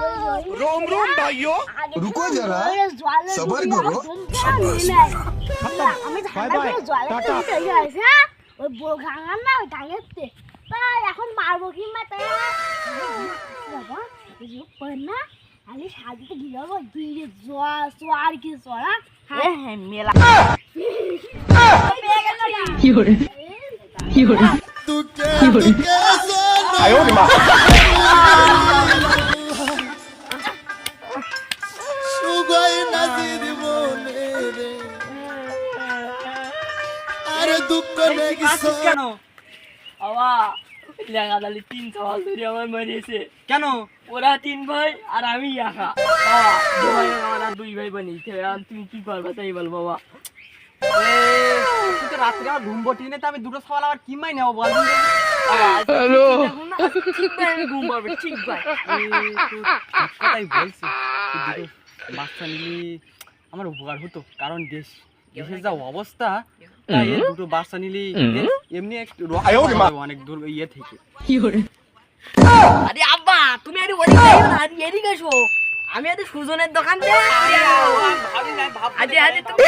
रोम रोम भाइयों रुको जरा सबर करो এখন মারবো কি মা তাই বাবা এই পড়না আলি শাদিতে জোয়ার সোয়ার কি সোয়া হ্যাঁ হ্যাঁ মেলা কি হরে তুই আরে দুঃখ লেগেছে কেন? বাবা লেখাদালি তিন সওয়াল ধরে আমার মারিয়েছে। কেন? ওরা তিন ভাই আর আমি একা। বাবা আমার দুই ভাই বানিয়েছে। এখন তুমি কি করবে তাই বল বাবা। তো রাত্রে আমার ঘুম বটি নে আমি দুটো সওয়াল আবার কি মাই নেব বল? হ্যালো। ঠিক ভাই আমি ঘুম পাবে ঠিক ভাই। কথাই বলছি। তুই দুটো আমার উপকার হতো কারণ দেশ। দেশের যা অবস্থা তাই দুটো বাচ্চা নিলি এমনি একটু অনেক দূর ইয়ে থেকে। আরে আব্বা তুমি আরে ওই যাও না আরে এদিকে এসো। আমি আরে সুজনের দোকান থেকে আরে আরে তুমি